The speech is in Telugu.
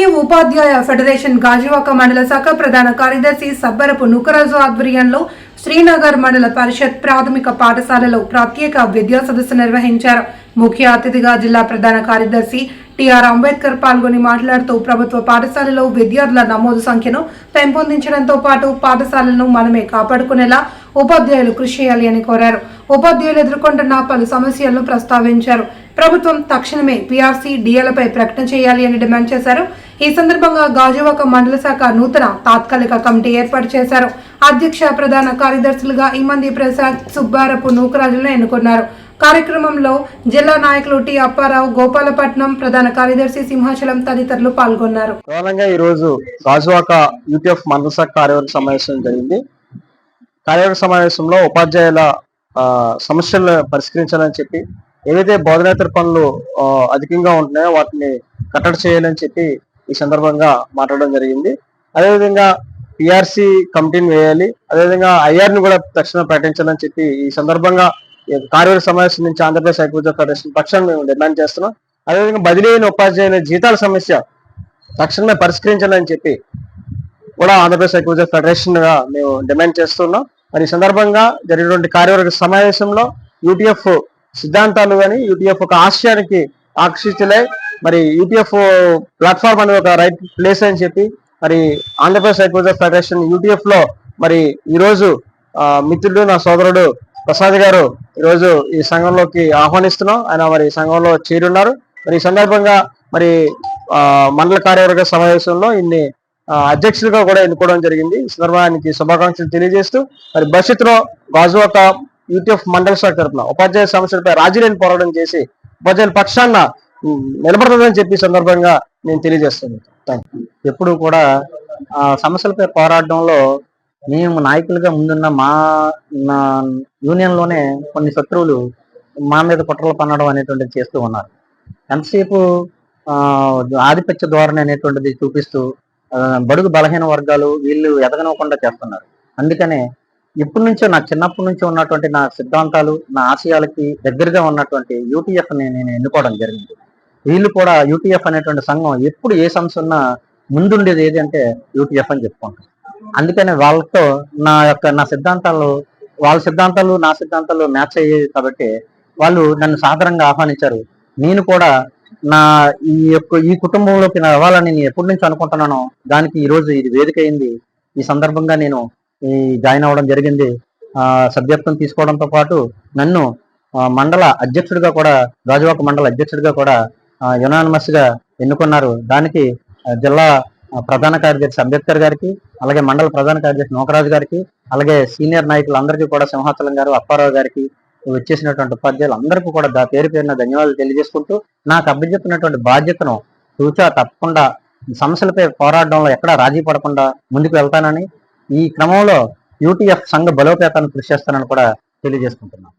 ఐక్య ఉపాధ్యాయ ఫెడరేషన్ గాజువాక మండల శాఖ ప్రధాన కార్యదర్శి సబ్బరపు నుకరాజు ఆధ్వర్యంలో శ్రీనగర్ మండల పరిషత్ ప్రాథమిక పాఠశాలలో ప్రత్యేక విద్యా సదస్సు నిర్వహించారు. ముఖ్య అతిథిగా జిల్లా ప్రధాన కార్యదర్శి టిఆర్ అంబేద్కర్ పాల్గొని మాట్లాడుతూ ప్రభుత్వ పాఠశాలలో విద్యార్థుల నమోదు సంఖ్యను పెంపొందించడంతో పాటు పాఠశాలను మనమే కాపాడుకునేలా ఉపాధ్యాయులు కృషి చేయాలి అని కోరారు. ఉపాధ్యాయులు ఎదుర్కొంటున్న పలు సమస్యలను ప్రస్తావించారు. ప్రభుత్వం తక్షణమే పీఆర్సీ డిఎలపై ప్రకటన చేయాలి అని డిమాండ్ చేశారు. ఈ సందర్భంగా గాజువాక మండల శాఖ నూతన తాత్కాలిక కమిటీ ఏర్పాటు చేశారు. అధ్యక్ష ప్రధాన కార్యదర్శులుగా ఇమంది ప్రసాద్ సుబ్బారపు నూకరాజులను ఎన్నుకున్నారు. కార్యక్రమంలో జిల్లా నాయకులు టి అప్పారావు గోపాలపట్నం ప్రధాన కార్యదర్శి సింహాచలం తదితరులు పాల్గొన్నారు. ప్రధానంగా ఈ రోజు గాజువాక యూటీఎఫ్ మండల శాఖ కార్యవర్గ సమావేశం జరిగింది. కార్యవర్గ సమావేశంలో ఉపాధ్యాయుల సమస్యలను పరిష్కరించాలని చెప్పి ఏవైతే బోధనేతర పనులు అధికంగా ఉంటున్నాయో వాటిని కట్టడి చేయాలని చెప్పి ఈ సందర్భంగా మాట్లాడడం జరిగింది. అదేవిధంగా పిఆర్సి కమిటీని వేయాలి. అదేవిధంగా ఐఆర్ని కూడా తక్షణం ప్రకటించాలని చెప్పి ఈ సందర్భంగా ఈ కార్యవర్గ సమావేశం నుంచి ఆంధ్రప్రదేశ్ ఐక్యత ఫెడరేషన్ పక్షాన్ని మేము డిమాండ్ చేస్తున్నాం. అదేవిధంగా బదిలీ అయిన ఉపాధ్యాయుల జీతాల సమస్య తక్షణమే పరిష్కరించాలని చెప్పి కూడా ఆంధ్రప్రదేశ్ ఐక్యత ఫెడరేషన్గా మేము డిమాండ్ చేస్తున్నాం. మరి ఈ సందర్భంగా జరిగినటువంటి కార్యవర్గ సమావేశంలో యూటీఎఫ్ సిద్ధాంతాలు కానీ యూటీఎఫ్ ఒక ఆశయానికి ఆకర్షితులై మరి యూటీఎఫ్ ప్లాట్ఫామ్ అనేది ఒక రైట్ ప్లేస్ అని చెప్పి మరి ఆంధ్రప్రదేశ్ ఐక్యత ఫెడరేషన్ యూటీఎఫ్లో మరి ఈరోజు ఆ, మిత్రుడు నా సోదరుడు ప్రసాద్ గారు ఈరోజు ఈ సంఘంలోకి ఆహ్వానిస్తున్నాం. ఆయన మరి సంఘంలో చేరున్నారు. మరి ఈ సందర్భంగా మరి మండల కార్యవర్గ సమావేశంలో ఇన్ని అధ్యక్షులుగా కూడా ఎన్నుకోవడం జరిగింది. ఈ సందర్భానికి శుభాకాంక్షలు తెలియజేస్తూ మరి భవిష్యత్తులో గాజువాక యూటీఎఫ్ మండల శాఖ తరఫున ఉపాధ్యాయ సమస్యలపై రాజీలేని పోరాటం చేసి ఉపాధ్యాయుల పక్షాన నిలబడుతుందని చెప్పి సందర్భంగా నేను తెలియజేస్తున్నాను థ్యాంక్ యూ ఎప్పుడు కూడా ఆ సమస్యలపై పోరాడడంలో మేము నాయకులుగా ముందున్న మా నా యూనియన్లోనే కొన్ని శత్రువులు మా మీద కుట్రలు పన్నడం అనేటువంటిది చేస్తూ ఉన్నారు. ఎంతసేపు ఆధిపత్య ధోరణి అనేటువంటిది చూపిస్తూ బడుగు బలహీన వర్గాలు వీళ్ళు ఎదగనివ్వకుండా చేస్తున్నారు. అందుకనే ఇప్పటి నుంచో నా చిన్నప్పటి నుంచి ఉన్నటువంటి నా సిద్ధాంతాలు నా ఆశయాలకి దగ్గరగా ఉన్నటువంటి యూటీఎఫ్ని నేను ఎన్నుకోవడం జరిగింది. వీళ్ళు కూడా యూటీఎఫ్ అనేటువంటి సంఘం ఎప్పుడు ఏ సమస్య ఉన్నా ముందుండేది ఏది అంటే యూటీఎఫ్ అని చెప్పుకుంటాం అందుకనే వాళ్ళతో నా యొక్క నా సిద్ధాంతాలు వాళ్ళ సిద్ధాంతాలు నా సిద్ధాంతాలు మ్యాచ్ అయ్యేది కాబట్టి వాళ్ళు నన్ను సాధారణంగా ఆహ్వానించారు. నేను కూడా నా ఈ యొక్క ఈ కుటుంబంలోకి నా రావాలని నేను ఎప్పటి నుంచి అనుకుంటున్నానో దానికి ఈరోజు ఇది వేదిక అయింది. ఈ సందర్భంగా నేను ఈ జాయిన్ అవ్వడం జరిగింది. ఆ సభ్యత్వం తీసుకోవడంతో పాటు నన్ను మండల అధ్యక్షుడిగా కూడా గాజువాక మండల అధ్యక్షుడిగా కూడా యునానిమస్గా ఎన్నుకున్నారు. దానికి జిల్లా ప్రధాన కార్యదర్శి అంబేద్కర్ గారికి అలాగే మండల ప్రధాన కార్యదర్శి నోకరాజు గారికి అలాగే సీనియర్ నాయకులందరికీ కూడా సింహాచలం గారు అప్పారావు గారికి వచ్చేసినటువంటి ఉపాధ్యాయులు అందరికీ కూడా దా పేరు పేరున ధన్యవాదాలు తెలియజేసుకుంటూ నాకు అభ్యర్థిస్తున్నటువంటి బాధ్యతను తూచా తప్పకుండా సమస్యలపై పోరాడడంలో ఎక్కడా రాజీ పడకుండా ముందుకు వెళ్తానని ఈ క్రమంలో యూటీఎఫ్ సంఘ బలోపేతాన్ని కృషి చేస్తానని కూడా తెలియజేసుకుంటున్నాను.